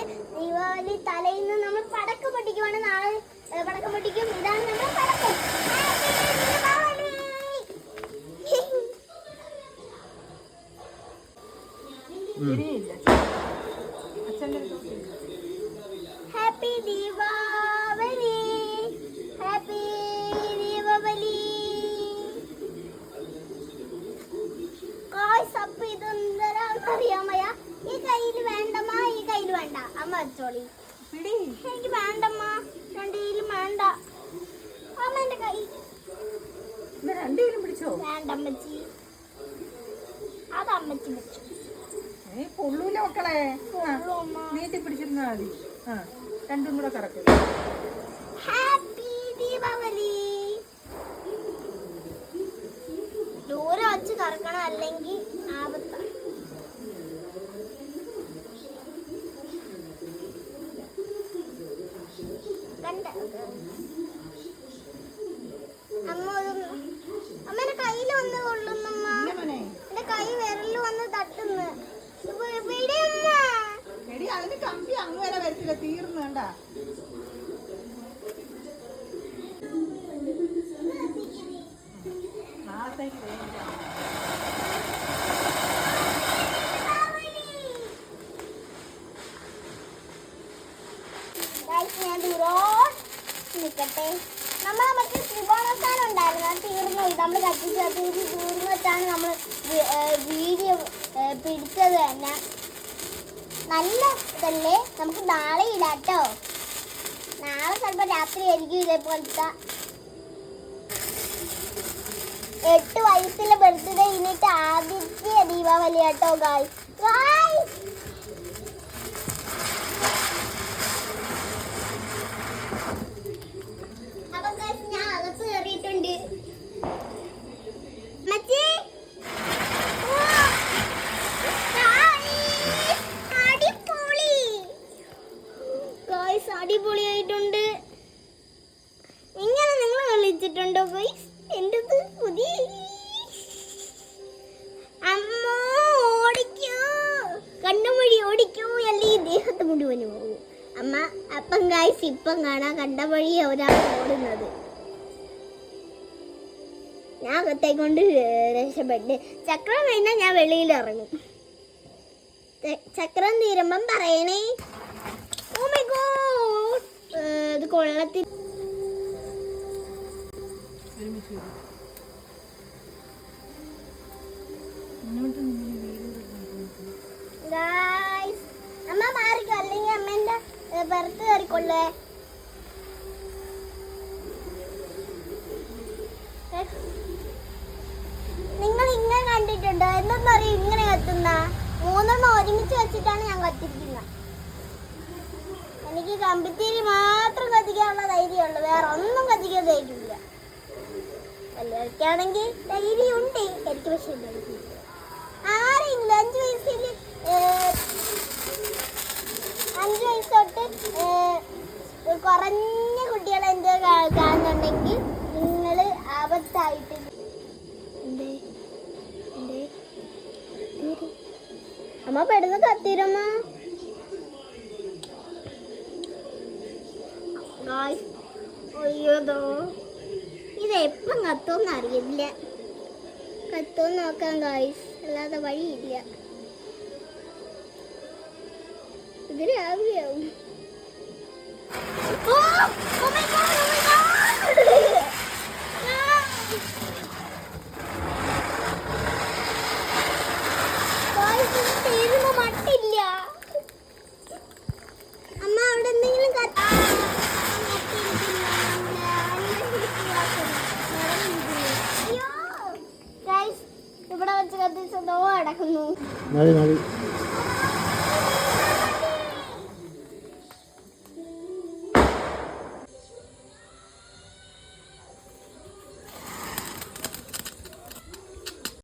എന്നിട്ട് ദീപാവലി തലേന്ന് നമ്മൾ പടക്കം പൊട്ടിക്കുവാണ്. നാളെ പടക്കം പൊട്ടിക്കും. ഇതാണ് നമ്മുടെ പടക്കം. ഹാപ്പി ദീപാവലി ഹാപ്പി ദീപാവലി കായ് സപ്പ് ഇതെന്തരാന്ന് അറിയാമയ്യ ഈ കയ്യിൽ വേണ്ടമ്മ ഈ കയ്യിൽ വേണ്ട. അമ്മ വെച്ചോളി. എനിക്ക് വേണ്ടമ്മ രണ്ട് വേണ്ട. അമ്മ എന്റെ കൈ. രണ്ടുപേരും പിടിച്ചോ? വേണ്ട അമ്മച്ചി. അത് അമ്മച്ചി വെച്ചു. ഏ പൊള്ളൂല മക്കളെ. നീട്ടി പിടിച്ചിരുന്നാ മതി. ആ രണ്ടും കൂടെ കറക്കും. ഹാപ്പി ദീപാവലി ദൂരെ വെച്ച് കറക്കണം അല്ലെങ്കിൽ അമ്മ ഒരു അമ്മേന്റെ കയ്യിൽ വന്ന് കൊള്ളുന്നമ്മ എന്റെ കൈ വിരലിൽ വന്ന് തട്ടുന്നു. അതിന് കമ്പി അങ്ങ് വരെ വരത്തില്ല തീർന്നു കണ്ട. ഉണ്ടായിരുന്നു അത് തീർന്നു നമ്മൾ കത്തിച്ച് കത്തിച്ച് തീർന്നു വെച്ചാണ് നമ്മൾ വീഡിയോ പിടിച്ചത് തന്നെ നല്ല ഇതല്ലേ നമുക്ക് നാളെ ഇടാട്ടോ. നാളെ ചിലപ്പോൾ രാത്രി ആയിരിക്കും ഇതേപോലത്തെ. എട്ട് വയസ്സിലെ ബർത്ത്ഡേ ഇന്നിട്ട് ആദ്യത്തെ ദീപാവലി കേട്ടോ ഗായ് ഗായ് അപ്പൊ guys, ഞാൻ അകത്ത് കയറിയിട്ടുണ്ട് മച്ചി ഓ, guys, അടിപൊളി ഗായ്സ് അടിപൊളിയായിട്ടുണ്ട് ഇങ്ങനെ കളിച്ചിട്ടുണ്ടോ ഗൈസ് എന്റത് പുതിയ അമ്മ ഓടിക്കോ. കണ്ണുമൊഴി ഓടിക്കോ അല്ലേ? ദേഹത്ത് മുഴുവൻ പോകും അമ്മ അപ്പം ഗായ്സ് ഇപ്പം കാണാൻ കണ്ട വഴി ഒരാൾ ഓടുന്നത്. ഞാൻ അകത്തേക്കൊണ്ട് രക്ഷപ്പെട്ട്. ചക്രം കഴിഞ്ഞാൽ ഞാൻ വെളിയിൽ ഇറങ്ങും. ചക്രം തീരുമ്പം പറയണേ. ഓ മൈ ഗോഡ് ഇത് കൊള്ളത്തിൽ അമ്മ നിങ്ങൾ ഇങ്ങനെ കണ്ടിട്ടുണ്ടോ? എന്തെന്നറിയോ ഇങ്ങനെ കത്തുന്ന. മൂന്നെണ്ണം ഒരുമിച്ച് വെച്ചിട്ടാണ് ഞാൻ കത്തിരിക്കുന്നത് എനിക്ക് കമ്പിത്തിരി മാത്രം കത്തിക്കാനുള്ള ധൈര്യമുള്ളൂ. വേറെ ഒന്നും കത്തിക്കാൻ ധൈര്യമില്ല. എല്ലാവർക്കാണെങ്കിൽ ധൈര്യമുണ്ട്. എനിക്ക് പക്ഷേ ആരെങ്കിലും അഞ്ച് വയസ്സിൽ അഞ്ച് വയസ്സ് തൊട്ട് കുറഞ്ഞ കുട്ടികളെ എന്ത് കാണുന്നുണ്ടെങ്കിൽ നിങ്ങൾ ആപത്തായിട്ട്. അമ്മ പെടുന്ന കത്തിരമ്മ അയ്യോതോ ഇത് എപ്പം കത്തുമെന്ന് അറിയില്ല കത്തുമെന്ന് നോക്കാം ഗായ്സ് അല്ലാതെ വഴിയില്ല ഇത് രാവിലെയാവും ഓ! Oh! なるなる。